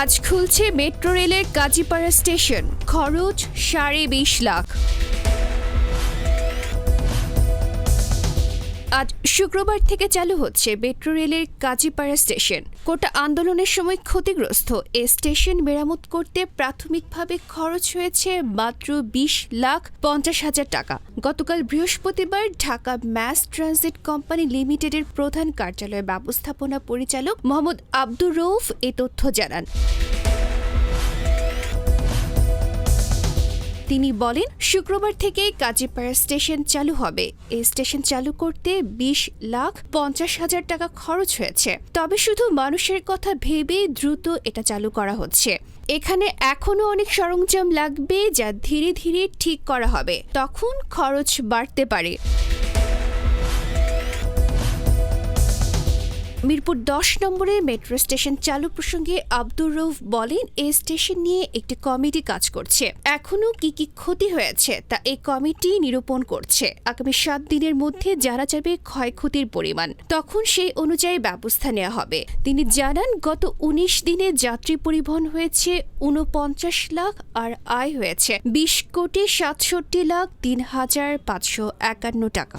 আজ খুলছে মেট্রো রেলের কাজীপাড়া স্টেশন। খরচ সাড়ে বিশ লাখ। আজ শুক্রবার থেকে চালু হচ্ছে মেট্রো রেলের কাজীপাড়া স্টেশন। কোটা আন্দোলনের সময় ক্ষতিগ্রস্ত। এ স্টেশন মেরামত করতে প্রাথমিকভাবে খরচ হয়েছে মাত্র বিশ লাখ পঞ্চাশ হাজার টাকা। গতকাল বৃহস্পতিবার ঢাকা ম্যাস ট্রানজিট কোম্পানি লিমিটেডের প্রধান কার্যালয় ব্যবস্থাপনা পরিচালক মোহাম্মদ আব্দুর রৌফ এ তথ্য জানান। তিনি বলেন, শুক্রবার থেকে কাজীপাড়া স্টেশন চালু হবে। এই স্টেশন চালু করতে বিশ লাখ পঞ্চাশ হাজার টাকা খরচ হয়েছে। তবে শুধু মানুষের কথা ভেবে দ্রুত এটা চালু করা হচ্ছে। এখানে এখনও অনেক সরঞ্জাম লাগবে যা ধীরে ধীরে ঠিক করা হবে। তখন খরচ বাড়তে পারে। মিরপুর দশ নম্বরে মেট্রো স্টেশন চালু প্রসঙ্গে আব্দুর রৌফ বলেন এই স্টেশন নিয়ে একটি কমিটি কাজ করছে। এখনও কি কি ক্ষতি হয়েছে তা এই কমিটি নিরূপণ করছে। আগামী সাত দিনের মধ্যে জানা যাবে ক্ষয়ক্ষতির পরিমাণ। তখন সেই অনুযায়ী ব্যবস্থা নেওয়া হবে। তিনি জানান, গত উনিশ দিনে যাত্রী পরিবহন হয়েছে উনপঞ্চাশ লাখ আর আয় হয়েছে বিশ কোটি সাতষট্টি লাখ তিন হাজার পাঁচশো একান্ন টাকা।